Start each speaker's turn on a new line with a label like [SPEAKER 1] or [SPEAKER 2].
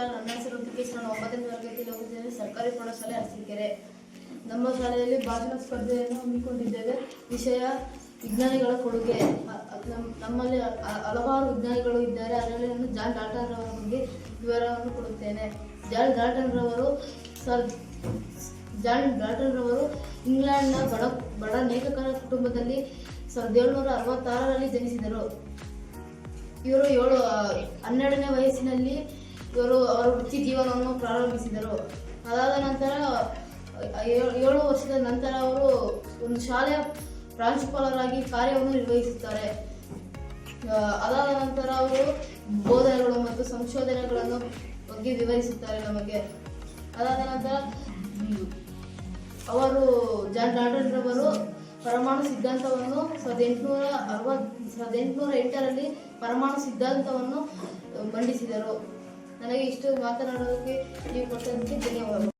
[SPEAKER 1] ನನ್ನ ಹೆಸರು ರುಪಿಕೇಶ್ ನಾನು ಒಂಬತ್ತನೇ ತರಗತಿಯಲ್ಲಿ ಓದಿದ್ದೇನೆ. ಸರ್ಕಾರಿ ಪ್ರೌಢಶಾಲೆ ಅರಸೀಕೆರೆ. ನಮ್ಮ ಶಾಲೆಯಲ್ಲಿ ಭಾಷಣ ಸ್ಪರ್ಧೆಯನ್ನು ಹಮ್ಮಿಕೊಂಡಿದ್ದೇವೆ. ವಿಷಯ ವಿಜ್ಞಾನಿಗಳ ಕೊಡುಗೆ. ನಮ್ಮಲ್ಲಿ ಹಲವಾರು ವಿಜ್ಞಾನಿಗಳು ಇದ್ದಾರೆ. ಅದರಲ್ಲಿ ನಾನು ಜಾನ್ ಡಾಲ್ಟನ್ ರವರ ಬಗ್ಗೆ ವಿವರವನ್ನು ಕೊಡುತ್ತೇನೆ. ಜಾನ್ ಡಾಲ್ಟನ್ ರವರು ಸರ್, ಜಾನ್ ಡಾಲ್ಟನ್ ರವರು ಇಂಗ್ಲೆಂಡ್ನ ಬಡ ಬಡ ಲೇಖಕರ ಕುಟುಂಬದಲ್ಲಿ ಸಾವಿರದ ಏಳ್ನೂರ ಅರವತ್ತಾರರಲ್ಲಿ ಜನಿಸಿದರು. ಇವರು ಏಳು, ಹನ್ನೆರಡನೇ ವಯಸ್ಸಿನಲ್ಲಿ ಇವರು ಅವರ ವೃತ್ತಿ ಜೀವನವನ್ನು ಪ್ರಾರಂಭಿಸಿದರು. ಅದಾದ ನಂತರ, ಏಳು ವರ್ಷದ ನಂತರ ಅವರು ಒಂದು ಶಾಲೆಯ ಪ್ರಾಂಶುಪಾಲರಾಗಿ ಕಾರ್ಯವನ್ನು ನಿರ್ವಹಿಸುತ್ತಾರೆ. ಅದಾದ ನಂತರ ಅವರು ಬೋಧನೆಗಳು ಮತ್ತು ಸಂಶೋಧನೆಗಳನ್ನು ಬಗ್ಗೆ ವಿವರಿಸುತ್ತಾರೆ ನಮಗೆ. ಅದಾದ ನಂತರ ಅವರು ಜಾನ್ ಡಾಲ್ಟನ್ ರವರು ಪರಮಾಣು ಸಿದ್ಧಾಂತವನ್ನು ಸಾವಿರದ ಎಂಟುನೂರ ಅರವತ್ತು ಸಾವಿರದ ಎಂಟುನೂರ ಎಂಟರಲ್ಲಿ ಪರಮಾಣು ಸಿದ್ಧಾಂತವನ್ನು ಮಂಡಿಸಿದರು ನನಗೆ ಇಷ್ಟು ಮಾತನಾಡೋದಕ್ಕೆ ನೀವು ಕೊಟ್ಟದಕ್ಕೆ ಧನ್ಯವಾದಗಳು.